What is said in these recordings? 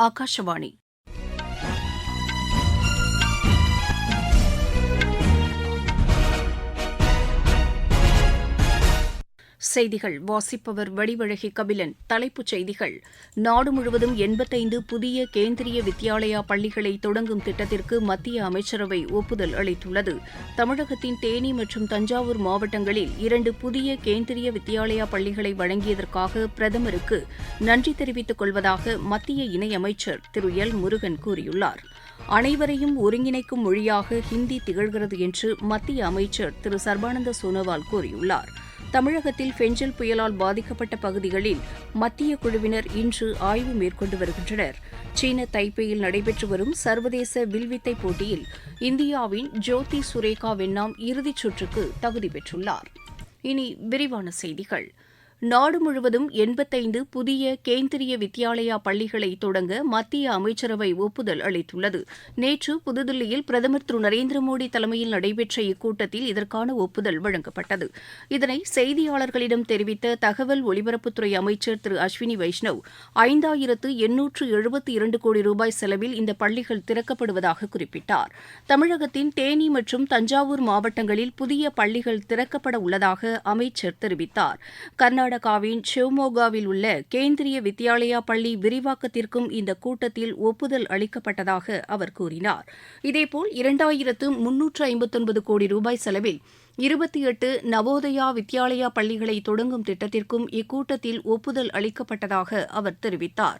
ஆகாஷவாணி செய்திகள். வாசிப்பவர் வடிவழகி கபிலன். தலைப்புச் செய்திகள். நாடு முழுவதும் எண்பத்தைந்து புதிய கேந்திரிய வித்யாலயா பள்ளிகளை தொடங்கும் திட்டத்திற்கு மத்திய அமைச்சரவை ஒப்புதல் அளித்துள்ளது. தமிழகத்தின் தேனி மற்றும் தஞ்சாவூர் மாவட்டங்களில் இரண்டு புதிய கேந்திரிய வித்யாலயா பள்ளிகளை வழங்கியதற்காக பிரதமருக்கு நன்றி தெரிவித்துக் கொள்வதாக மத்திய இணையமைச்சர் திரு. எல். முருகன் கூறியுள்ளார். அனைவரையும் ஒருங்கிணைக்கும் மொழியாக ஹிந்தி திகழ்கிறது என்று மத்திய அமைச்சர் திரு. சர்பானந்த சோனோவால் கூறியுள்ளார். தமிழகத்தில் பெஞ்சல் புயலால் பாதிக்கப்பட்ட பகுதிகளில் மத்திய குழுவினர் இன்று ஆய்வு மேற்கொண்டு வருகின்றனர். சீன தைப்பேயில் நடைபெற்று வரும் சர்வதேச வில்வித்தை போட்டியில் இந்தியாவின் ஜோதி சுரேகா வெண்ணாம் இறுதிச் சுற்றுக்கு தகுதி பெற்றுள்ளார். இனி விரிவான செய்திகள். நாடு முழுவதும் எண்பத்தைந்து புதிய கேந்திரிய வித்யாலயா பள்ளிகளை தொடங்க மத்திய அமைச்சரவை ஒப்புதல் அளித்துள்ளது. நேற்று புதுதில்லியில் பிரதமர் திரு நரேந்திர மோடி தலைமையில் நடைபெற்ற இக்கூட்டத்தில் இதற்கான ஒப்புதல் வழங்கப்பட்டது. இதனை செய்தியாளர்களிடம் தெரிவித்த தகவல் ஒலிபரப்புத்துறை அமைச்சர் திரு அஸ்வினி வைஷ்ணவ் ஐந்தாயிரத்து எண்ணூற்று எழுபத்தி இரண்டு கோடி ரூபாய் செலவில் இந்த பள்ளிகள் திறக்கப்படுவதாக குறிப்பிட்டார். தமிழகத்தின் தேனி மற்றும் தஞ்சாவூர் மாவட்டங்களில் புதிய பள்ளிகள் திறக்கப்பட உள்ளதாக அமைச்சர் தெரிவித்தார். கர்நாடக கர்நாடகாவின் ஷிவ்மோகாவில் உள்ள கேந்திரிய வித்யாலயா பள்ளி விரிவாக்கத்திற்கும் இந்த கூட்டத்தில் ஒப்புதல் அளிக்கப்பட்டதாக அவர் கூறினார். இதேபோல் இரண்டாயிரத்து முன்னூற்று ஐம்பத்தொன்பது கோடி ரூபாய் செலவில் இருபத்தி எட்டு நவோதயா வித்யாலயா பள்ளிகளை தொடங்கும் திட்டத்திற்கும் இக்கூட்டத்தில் ஒப்புதல் அளிக்கப்பட்டதாக அவர் தெரிவித்தார்.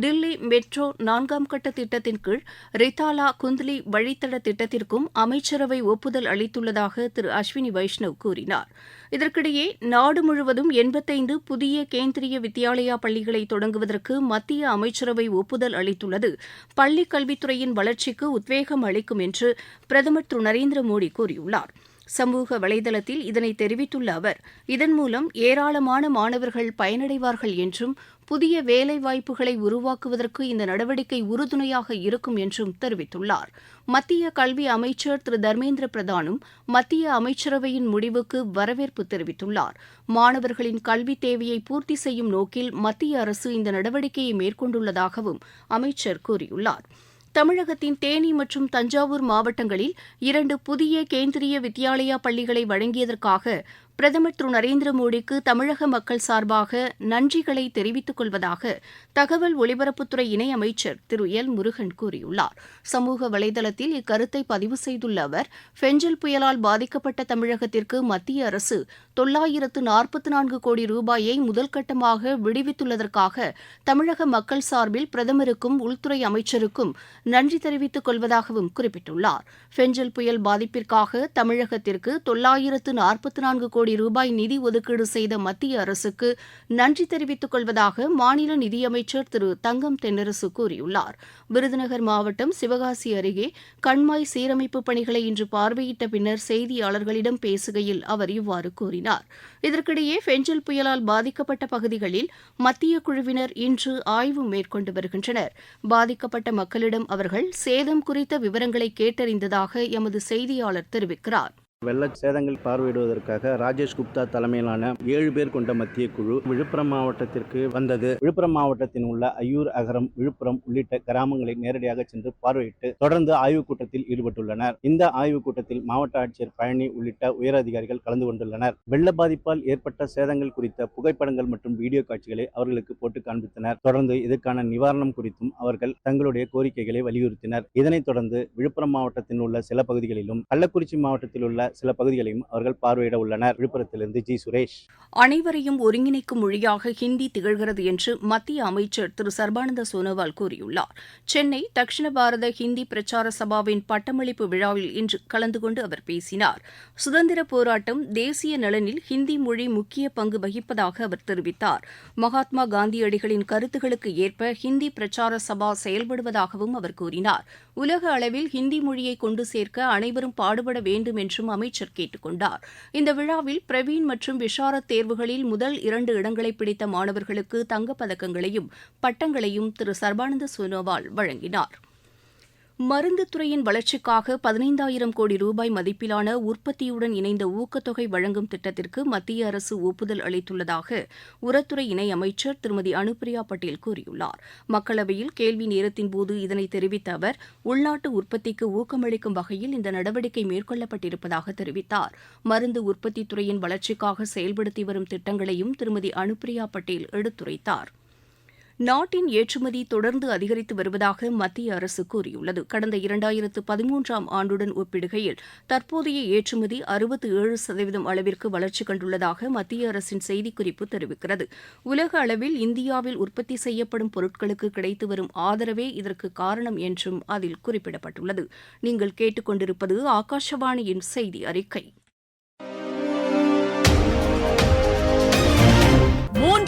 தில்லி மெட்ரோ நான்காம் கட்ட திட்டத்தின் கீழ் ரித்தாலா குந்த்லி வழித்தட திட்டத்திற்கும் அமைச்சரவை ஒப்புதல் அளித்துள்ளதாக திரு அஸ்வினி வைஷ்ணவ் கூறினார். இதற்கிடையே நாடு முழுவதும் எண்பத்தைந்து புதிய கேந்திரிய வித்யாலயா பள்ளிகளை தொடங்குவதற்கு மத்திய அமைச்சரவை ஒப்புதல் அளித்துள்ளது. பள்ளிக் கல்வித்துறையின் வளர்ச்சிக்கு உத்வேகம் அளிக்கும் என்று பிரதமர் திரு நரேந்திர மோடி கூறியுள்ளார். சமூக வலைதளத்தில் இதனை தெரிவித்துள்ள அவர் இதன் மூலம் ஏராளமான மாணவர்கள் பயனடைவார்கள் என்றும் புதிய வேலைவாய்ப்புகளை உருவாக்குவதற்கு இந்த நடவடிக்கை உறுதுணையாக இருக்கும் என்றும் தெரிவித்துள்ளார். மத்திய கல்வி அமைச்சர் திரு தர்மேந்திர பிரதானும் மத்திய அமைச்சரவையின் முடிவுக்கு வரவேற்பு தெரிவித்துள்ளார். மாணவர்களின் கல்வி தேவையை பூர்த்தி செய்யும் நோக்கில் மத்திய அரசு இந்த நடவடிக்கையை மேற்கொண்டுள்ளதாகவும் அமைச்சர் கூறியுள்ளார். தமிழகத்தின் தேனி மற்றும் தஞ்சாவூர் மாவட்டங்களில் இரண்டு புதிய கேந்திரிய வித்யாலயா பள்ளிகளை வழங்கியதற்காக பிரதமர் திரு நரேந்திர மோடிக்கு தமிழக மக்கள் சார்பாக நன்றிகளை தெரிவித்துக் கொள்வதாக தகவல் ஒலிபரப்புத்துறை இணையமைச்சர் திரு எல் முருகன் கூறியுள்ளார். சமூக வலைதளத்தில் இக்கருத்தை பதிவு செய்துள்ள அவர் பெஞ்சல் புயலால் பாதிக்கப்பட்ட தமிழகத்திற்கு மத்திய அரசு தொள்ளாயிரத்து நாற்பத்தி நான்கு கோடி ரூபாயை முதல்கட்டமாக விடுவித்துள்ளதற்காக தமிழக மக்கள் சார்பில் பிரதமருக்கும் உள்துறை அமைச்சருக்கும் நன்றி தெரிவித்துக் கொள்வதாகவும் குறிப்பிட்டுள்ளார். பெஞ்சல் புயல் பாதிப்பிற்காக தமிழகத்திற்கு தொள்ளாயிரத்து நாற்பத்தி நான்கு கோடி கோடி ரூபாய் நிதி ஒதுக்கீடு செய்த மத்திய அரசுக்கு நன்றி தெரிவித்துக் கொள்வதாக மாநில நிதியமைச்சர் திரு தங்கம் தென்னரசு கூறியுள்ளார். விருதுநகர் மாவட்டம் சிவகாசி அருகே கண்மாய் சீரமைப்பு பணிகளை இன்று பார்வையிட்ட பின்னர் செய்தியாளர்களிடம் பேசுகையில் அவர் இவ்வாறு கூறினார். இதற்கிடையே பெஞ்சல் புயலால் பாதிக்கப்பட்ட பகுதிகளில் மத்திய குழுவினர் இன்று ஆய்வு மேற்கொண்டு வருகின்றனர். பாதிக்கப்பட்ட மக்களிடம் அவர்கள் சேதம் குறித்த விவரங்களை கேட்டறிந்ததாக எமது செய்தியாளர் தெரிவிக்கிறார். வெள்ள சேதங்கள் பார்வையிடுவதற்காக ராஜேஷ் குப்தா தலைமையிலான ஏழு பேர் கொண்ட மத்திய குழு விழுப்புரம் மாவட்டத்திற்கு வந்தது. விழுப்புரம் மாவட்டத்தில் உள்ள ஐயூர் அகரம் விழுப்புரம் உள்ளிட்ட கிராமங்களை நேரடியாக சென்று பார்வையிட்டு தொடர்ந்து ஆய்வுக் கூட்டத்தில் ஈடுபட்டுள்ளனர். இந்த ஆய்வுக் கூட்டத்தில் மாவட்ட ஆட்சியர் பழனி உள்ளிட்ட உயரதிகாரிகள் கலந்து கொண்டுள்ளனர். வெள்ள பாதிப்பால் ஏற்பட்ட சேதங்கள் குறித்த புகைப்படங்கள் மற்றும் வீடியோ காட்சிகளை அவர்களுக்கு போட்டு காண்பித்தனர். தொடர்ந்து இதற்கான நிவாரணம் குறித்தும் அவர்கள் தங்களுடைய கோரிக்கைகளை வலியுறுத்தினர். இதனைத் தொடர்ந்து விழுப்புரம் மாவட்டத்தில் உள்ள சில பகுதிகளிலும் கள்ளக்குறிச்சி மாவட்டத்தில் உள்ள சில பகுதிகளையும் அவர்கள் பார்வையிட உள்ளனர். விழுப்புரத்திலிருந்து ஜி. சுரேஷ். அனைவரையும் ஒருங்கிணைக்கும் மொழியாக ஹிந்தி திகழ்கிறது என்று மத்திய அமைச்சர் திரு. சர்பானந்த சோனோவால் கூறியுள்ளார். சென்னை தக்ஷிண பாரத ஹிந்தி பிரச்சார சபாவின் பட்டமளிப்பு விழாவில் இன்று கலந்து கொண்டு அவர் பேசினார். சுதந்திர போராட்டம் தேசிய நலனில் ஹிந்தி மொழி முக்கிய பங்கு வகிப்பதாக அவர் தெரிவித்தார். மகாத்மா காந்தியடிகளின் கருத்துகளுக்கு ஏற்ப ஹிந்தி பிரச்சார சபா செயல்படுவதாகவும் அவர் கூறினார். உலக அளவில் ஹிந்தி மொழியை கொண்டு சேர்க்க அனைவரும் பாடுபட வேண்டும் என்றும் அமைச்சர் கேட்டுக் கொண்டார் இந்த விழாவில் பிரவீன் மற்றும் விஷாரத் தேர்வுகளில் முதல் இரண்டு இடங்களை பிடித்த மாணவர்களுக்கு தங்கப்பதக்கங்களையும் பட்டங்களையும் திரு சர்பானந்த சோனோவால் வழங்கினார். மருந்து துறையின் வளர்ச்சிக்காக பதினைந்தாயிரம் கோடி ரூபாய் மதிப்பிலான உற்பத்தியுடன் இணைந்த ஊக்கத்தொகை வழங்கும் திட்டத்திற்கு மத்திய அரசு ஒப்புதல் அளித்துள்ளதாக உரத்துறை இணை அமைச்சர் திருமதி அனுப்பிரியா பட்டேல் கூறியுள்ளார். மக்களவையில் கேள்வி நேரத்தின்போது இதனை தெரிவித்த அவர் உள்நாட்டு உற்பத்திக்கு ஊக்கமளிக்கும் வகையில் இந்த நடவடிக்கை மேற்கொள்ளப்பட்டிருப்பதாக தெரிவித்தார். மருந்து உற்பத்தி துறையின் வளர்ச்சிக்காக செயல்படுத்தி வரும் திட்டங்களையும் திருமதி அனுப்பிரியா பட்டேல் எடுத்துரைத்தார். நாட்டின் ஏற்றுமதி தொடர்ந்து அதிகரித்து வருவதாக மத்திய அரசு கூறியுள்ளது. கடந்த இரண்டாயிரத்து பதிமூன்றாம் ஆண்டுடன் ஒப்பிடுகையில் தற்போதைய ஏற்றுமதி அறுபத்து ஏழு சதவீதம் அளவிற்கு வளர்ச்சி கண்டுள்ளதாக மத்திய அரசின் செய்திக்குறிப்பு தெரிவிக்கிறது. உலக அளவில் இந்தியாவில் உற்பத்தி செய்யப்படும் பொருட்களுக்கு கிடைத்து வரும் ஆதரவே இதற்கு காரணம் என்றும் அதில் குறிப்பிடப்பட்டுள்ளது. நீங்கள் கேட்டுக்கொண்டிருப்பது ஆகாஷவாணியின் செய்தி அறிக்கை.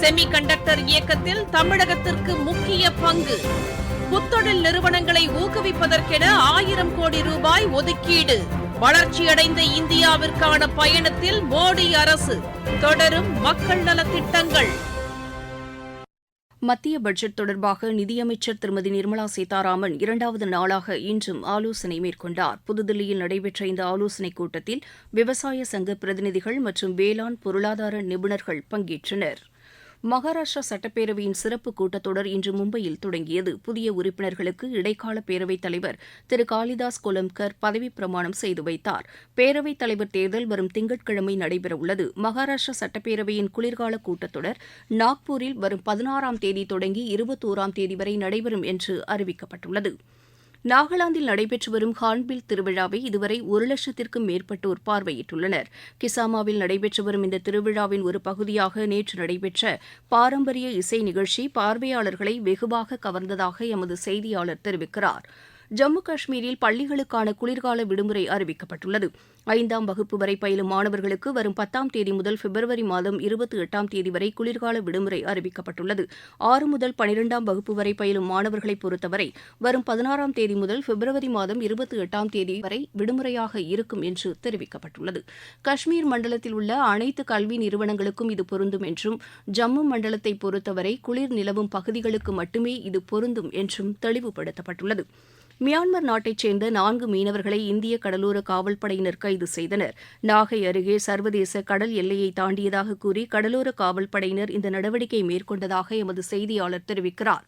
செமி கண்டக்டர் இயக்கத்தில் தமிழகத்திற்கு முக்கிய பங்கு. புத்தொழில் நிறுவனங்களை ஊக்குவிப்பதற்கென ஆயிரம் கோடி ரூபாய் ஒதுக்கீடு. வளர்ச்சியடைந்த இந்தியாவிற்கான பயணத்தில் மோடி அரசு தொடரும் மக்கள் நலத்திட்டங்கள் மத்திய பட்ஜெட் தொடர்பாக நிதியமைச்சர் திருமதி நிர்மலா சீதாராமன் இரண்டாவது நாளாக இன்றும் ஆலோசனை மேற்கொண்டார். புதுதில்லியில் நடைபெற்ற இந்த ஆலோசனைக் கூட்டத்தில் விவசாய சங்க பிரதிநிதிகள் மற்றும் வேளாண் பொருளாதார நிபுணர்கள் பங்கேற்றனர். மகாராஷ்டிரா சட்டப்பேரவையின் சிறப்பு கூட்டத்தொடர் இன்று மும்பையில் தொடங்கியது. புதிய உறுப்பினர்களுக்கு இடைக்கால பேரவைத் தலைவர் திரு. காளிதாஸ் கொலம்கர் பதவிப் பிரமாணம் செய்து வைத்தார். பேரவைத் தலைவர் தேர்தல் வரும் திங்கட்கிழமை நடைபெறவுள்ளது. மகாராஷ்டிரா சட்டப்பேரவையின் குளிர்கால கூட்டத்தொடர் நாக்பூரில் வரும் பதினாறாம் தேதி தொடங்கி இருபத்தோராம் தேதி வரை நடைபெறும் என்று அறிவிக்கப்பட்டுள்ளது. நாகாலாந்தில் நடைபெற்று வரும் ஹார்ன்பில் திருவிழாவை இதுவரை ஒரு லட்சத்திற்கும் மேற்பட்டோர் பார்வையிட்டுள்ளனர். கிசாமாவில் நடைபெற்று வரும் இந்த திருவிழாவின் ஒரு பகுதியாக நேற்று நடைபெற்ற பாரம்பரிய இசை நிகழ்ச்சி பார்வையாளர்களை வெகுவாக கவர்ந்ததாக எமது செய்தியாளர் தெரிவிக்கிறார். ஜம்மு காஷ்மீரில் பள்ளிகளுக்கான குளிர்கால விடுமுறை அறிவிக்கப்பட்டுள்ளது. ஐந்தாம் வகுப்பு வரை பயிலும் மாணவர்களுக்கு வரும் பத்தாம் தேதி முதல் பிப்ரவரி மாதம் இருபத்தி எட்டாம் தேதி வரை குளிர்கால விடுமுறை அறிவிக்கப்பட்டுள்ளது. ஆறு முதல் பனிரெண்டாம் வகுப்பு வரை பயிலும் மாணவர்களை பொறுத்தவரை வரும் பதினாறாம் தேதி முதல் பிப்ரவரி மாதம் இருபத்தி எட்டாம் தேதி வரை விடுமுறையாக இருக்கும் என்று தெரிவிக்கப்பட்டுள்ளது. காஷ்மீர் மண்டலத்தில் உள்ள அனைத்து கல்வி நிறுவனங்களுக்கும் இது பொருந்தும் என்றும் ஜம்மு மண்டலத்தை பொறுத்தவரை குளிர் நிலவும் பகுதிகளுக்கு மட்டுமே இது பொருந்தும் என்றும் தெளிவுபடுத்தப்பட்டுள்ளது. மியான்மர் நாட்டைச் சேர்ந்த நான்கு மீனவர்களை இந்திய கடலோர காவல்படையினர் கைது செய்தனர். நாகை அருகே சர்வதேச கடல் எல்லையை தாண்டியதாக கூறி கடலோர காவல்படையினர் இந்த நடவடிக்கை மேற்கொண்டதாக எமது செய்தியாளர் தெரிவிக்கிறார்.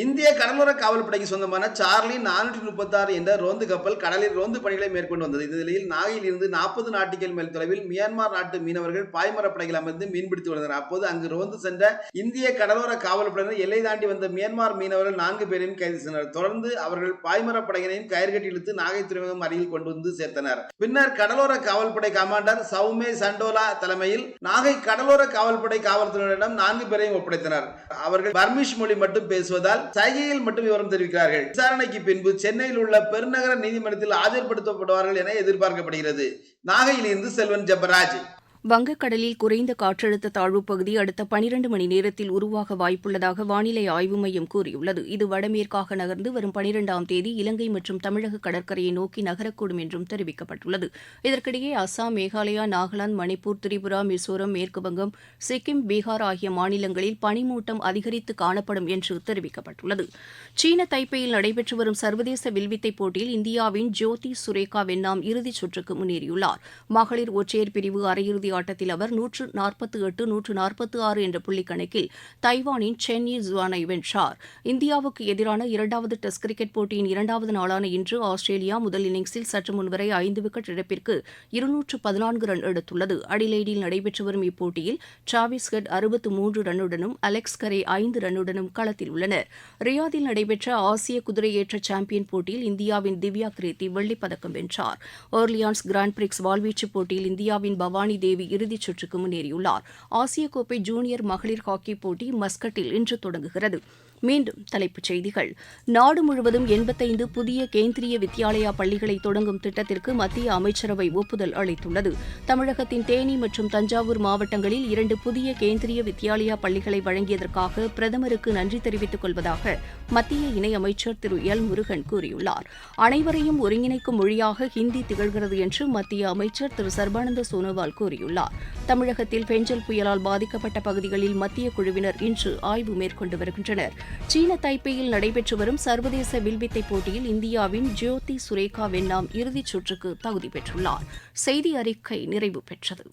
இந்திய கடலோர காவல்படைக்கு சொந்தமான சார்லி நானூற்றி முப்பத்தாறு என்ற ரோந்து கப்பல் கடலில் ரோந்து பணிகளை மேற்கொண்டு வந்தது. இந்த நிலையில் நாகையில் இருந்து நாற்பது நாட்டுகள் மேல் தொலைவில் மியான்மர் நாட்டு மீனவர்கள் பாய்மரப்படைகள் அமர்ந்து மீன்பிடித்து வந்தனர். அப்போது அங்கு ரோந்து சென்ற இந்திய கடலோர காவல்படையினர் எல்லை தாண்டி வந்த மியான்மர் மீனவர்கள் நான்கு பேரையும் கைது செய்தனர். தொடர்ந்து அவர்கள் பாய்மரப்படையினையும் கயிறு கட்டி இழுத்து நாகை துறைமுகம் அருகில் கொண்டு வந்து சேர்த்தனர். பின்னர் கடலோர காவல்படை கமாண்டர் சௌமே சண்டோலா தலைமையில் நாகை கடலோர காவல்படை காவல்துறையினரிடம் நான்கு பேரையும் ஒப்படைத்தனர். அவர்கள் பர்மிஷ் மொழி மட்டும் பேசுவதால் சைகையில் மட்டும் விவரம் தெரிவிக்கிறார்கள். விசாரணைக்கு பின்பு சென்னையில் உள்ள பெருநகர நீதிமன்றத்தில் ஆஜர்படுத்தப்படுவார்கள் என எதிர்பார்க்கப்படுகிறது. நாகையில் இருந்து செல்வன் ஜபராஜ். வங்கக்கடலில் குறைந்த காற்றழுத்த தாழ்வுப் பகுதி அடுத்த பனிரண்டு மணி நேரத்தில் உருவாக வாய்ப்புள்ளதாக வானிலை ஆய்வு மையம் கூறியுள்ளது. இது வடமேற்காக நகர்ந்து வரும் பனிரெண்டாம் தேதி இலங்கை மற்றும் தமிழக கடற்கரையை நோக்கி நகரக்கூடும் என்றும் தெரிவிக்கப்பட்டுள்ளது. இதற்கிடையே அஸ்ஸாம் மேகாலயா நாகாலாந்து மணிப்பூர் திரிபுரா மிசோரம் மேற்குவங்கம் சிக்கிம் பீகார் ஆகிய மாநிலங்களில் பனிமூட்டம் அதிகரித்து காணப்படும் என்று தெரிவிக்கப்பட்டுள்ளது. சீன தைப்பேயில் நடைபெற்று வரும் சர்வதேச வில்வித்தை போட்டியில் இந்தியாவின் ஜோதி சுரேகா வெண்ணாம் இறுதிச் சுற்றுக்கு முன்னேறியுள்ளார். மகளிர் ஒற்றையர் பிரிவு அரையிறுதி ஆட்டத்தில் அவர் நூற்று நாற்பத்து எட்டு நூற்று நாற்பத்து ஆறு என்ற புள்ளி கணக்கில் தைவானின் சென் யி ஜுவானை வென்றார். இந்தியாவுக்கு எதிரான இரண்டாவது டெஸ்ட் கிரிக்கெட் போட்டியின் இரண்டாவது நாளான இன்று ஆஸ்திரேலியா முதல் இன்னிங்ஸில் சற்று முன்வரை ஐந்து விக்கெட் இழப்பிற்கு இருநூற்று பதினான்கு ரன் எடுத்துள்ளது. அடிலைடில் நடைபெற்று வரும் இப்போட்டியில் டிராவிஸ் ஹெட் அறுபத்து மூன்று ரன்னுடனும் அலெக்ஸ் கரே ஐந்து ரன்னுடனும் களத்தில் உள்ளனர். ரியாதில் நடைபெற்ற ஆசிய குதிரையேற்ற சாம்பியன் போட்டியில் இந்தியாவின் திவ்யா கிருத்தி வெள்ளிப்பதக்கம் வென்றார். ஓர்லியான்ஸ் கிராண்ட் பிரிக்ஸ் வாள்வீச்சு போட்டியில் இந்தியாவின் பவானி தேவி இறுதிச் சுற்றுக்கு முன்னேறியுள்ளார். ஆசிய கோப்பை ஜூனியர் மகளிர் ஹாக்கி போட்டி மஸ்கட்டில் இன்று தொடங்குகிறது. மீண்டும் தலைப்புச் செய்திகள். நாடு முழுவதும் எண்பத்தைந்து புதிய கேந்திரிய வித்யாலயா பள்ளிகளை தொடங்கும் திட்டத்திற்கு மத்திய அமைச்சரவை ஒப்புதல் அளித்துள்ளது. தமிழகத்தின் தேனி மற்றும் தஞ்சாவூர் மாவட்டங்களில் இரண்டு புதிய கேந்திரிய வித்யாலயா பள்ளிகளை வழங்கியதற்காக பிரதமருக்கு நன்றி தெரிவித்துக் கொள்வதாக மத்திய இணையமைச்சர் திரு எல் முருகன் கூறியுள்ளார். அனைவரையும் ஒருங்கிணைக்கும் மொழியாக ஹிந்தி திகழ்கிறது என்று மத்திய அமைச்சர் திரு சர்பானந்த சோனோவால் கூறியுள்ளார். தமிழகத்தில் பெஞ்சல் புயலால் பாதிக்கப்பட்ட பகுதிகளில் மத்திய குழுவினர் இன்று ஆய்வு மேற்கொண்டு வருகின்றனர். சீன தைப்பேயில் நடைபெற்று வரும் சர்வதேச வில்வித்தை போட்டியில் இந்தியாவின் ஜோதி சுரேகா வெண்ணாம் இறுதிச் சுற்றுக்கு தகுதி பெற்றுள்ளார். செய்தி அறிக்கை நிறைவு பெற்றது.